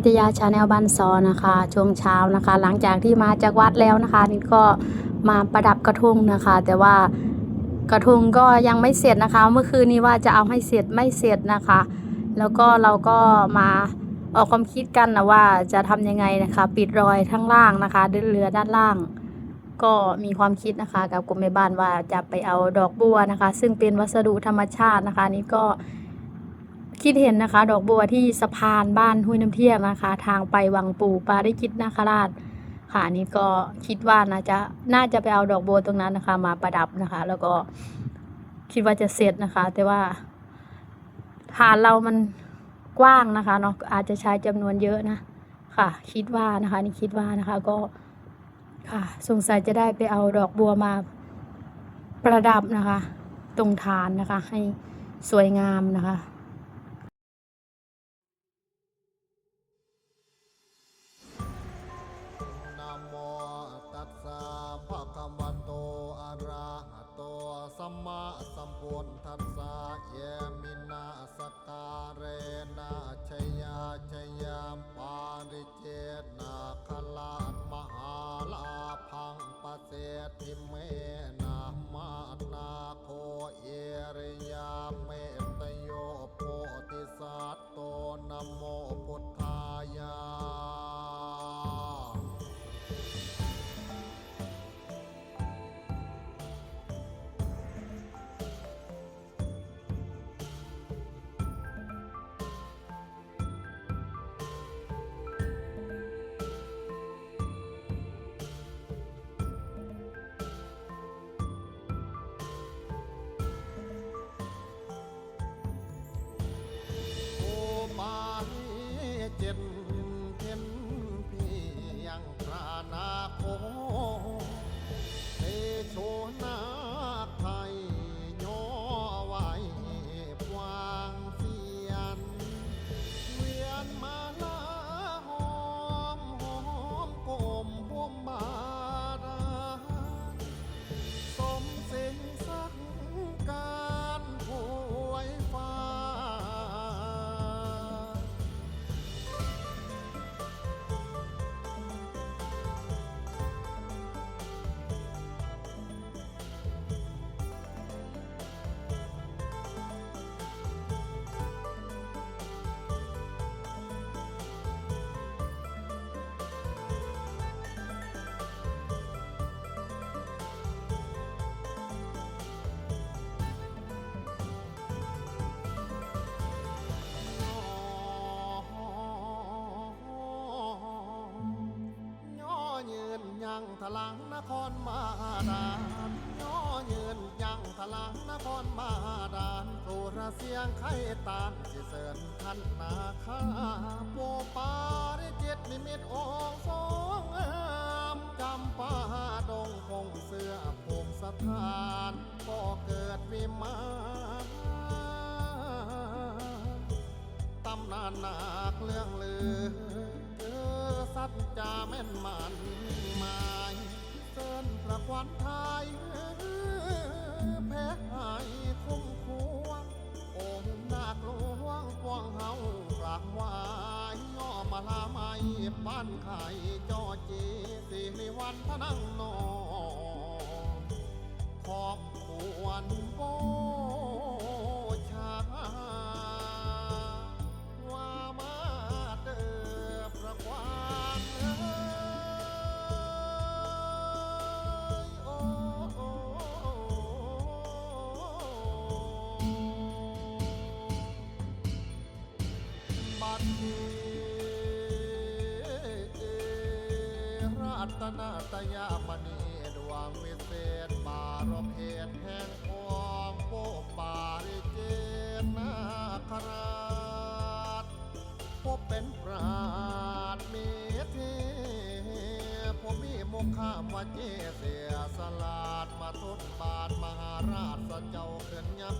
นิตยาชาแนลบ้านซอนะคะ ช่วงเช้านะคะ หลังจากที่มาจากวัดแล้วนะคะ นี่ก็มาประดับกระทงนะคะ แต่ว่ากระทงก็ยังไม่เสร็จนะคะ เมื่อคืนนี้ว่าจะเอาให้เสร็จไม่เสร็จนะคะ แล้วก็เราก็มาออกความคิดกันนะว่าจะทำยังไงนะคะ ปิดรอยทั้งล่างนะคะเดินเรือด้านล่าง ก็มีความคิดนะคะกับกลุ่มแม่บ้านว่าจะไปเอาดอกบัวนะคะ ซึ่งเป็นวัสดุธรรมชาตินะคะ นี่ก็ คิดเห็นนะคะ ดอกบัวที่สะพานบ้านห้วยน้ำเที่ยงนะคะ ทางไปวังปู่ปาริจิตนาคราชค่ะนี่ก็คิดว่าน่าจะน่าจะไปเอาดอกบัวตรงนั้นนะคะ มาประดับนะคะ แล้วก็คิดว่าจะเสร็จนะคะ แต่ว่าฐานเรามันกว้างนะคะเนาะอาจจะใช้จำนวนเยอะนะค่ะ คิดว่านะคะ นี่คิดว่านะคะก็ค่ะสงสัยจะได้ไปเอาดอกบัวมาประดับนะคะ ตรงฐานนะคะ ให้สวยงามนะคะ มมาสัมพุทธัสสะเยมินาสการเรนะชยาชยามปาริเจนะคลานมหาลาพังปเสติเมนะมานาโคเอริยาเมตโยโพธิสัตโตนโม ยังทลังนครมาดานย่อยืนยังทลังนครมาดานสุรเสียงไข่ตานสิเสริญทันนาคาโปปาริจิตนิมิตองค์ทรงงามจำปาดงคงเสื้อภูมิสถานก็เกิดวิมานตำนานหนักเรื่องลือเออ สัจจะแม่นมันหมายเสินประควันไทยแพ้หายคุ้มควงองค์นาคหลวงกวงเฮากราบไหวายย่อมาลาไม่บ้นไข่จอจีสิริวันพนังนอ ตนาตยามณีดวงวิเศษบารมเหตุแห่งองค์โปปาริเจนาคราชพบเป็นปราดมีเทผมมีมุขามว่าเจเสียสลาดมาทุนบาทมหาราชสเจ้าขึ้นยับ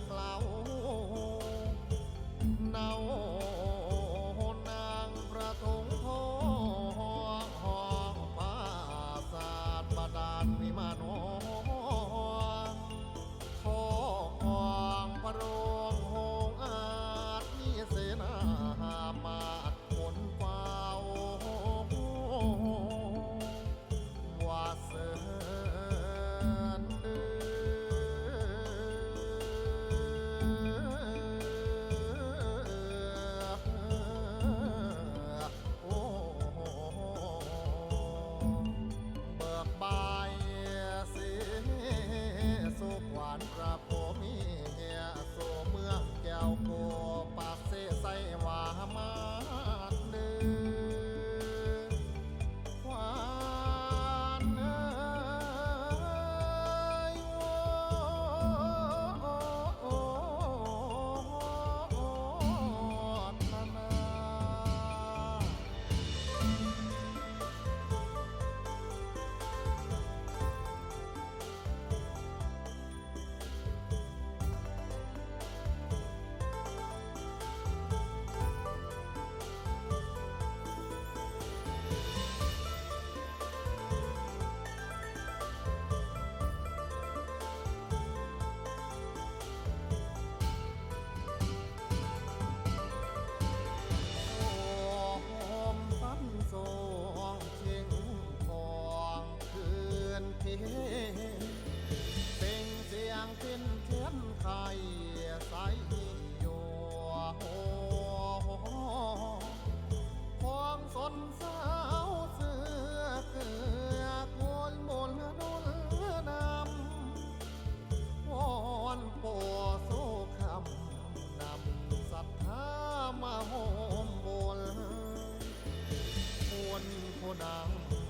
now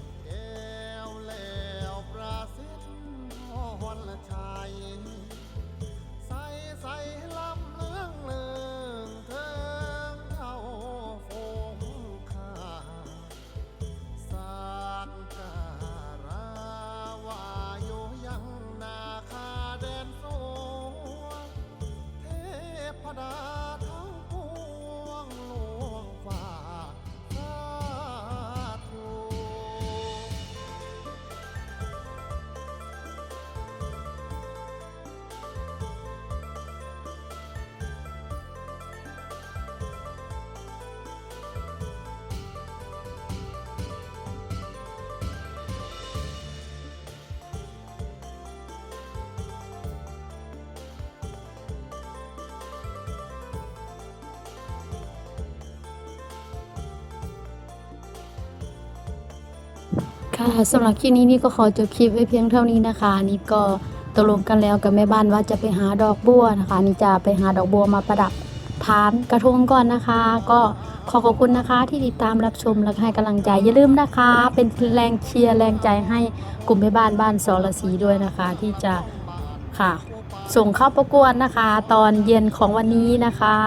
ค่ะสำหรับคลิปนี้นี่ก็ขอจบคลิปไว้เพียงเท่านี้นะคะ นี่ก็ตกลงกันแล้วกับแม่บ้านว่าจะไปหาดอกบัวนะคะ นี่จะไปหาดอกบัวมาประดับฐานกระทงก่อนนะคะ ก็ขอขอบคุณนะคะที่ติดตามรับชมและให้กำลังใจอย่าลืมนะคะ เป็นแรงเชียร์แรงใจให้กลุ่มแม่บ้านบ้านสรศรีด้วยนะคะ ที่จะค่ะ ส่งเข้าประกวดนะคะ ตอนเย็นของวันนี้นะคะ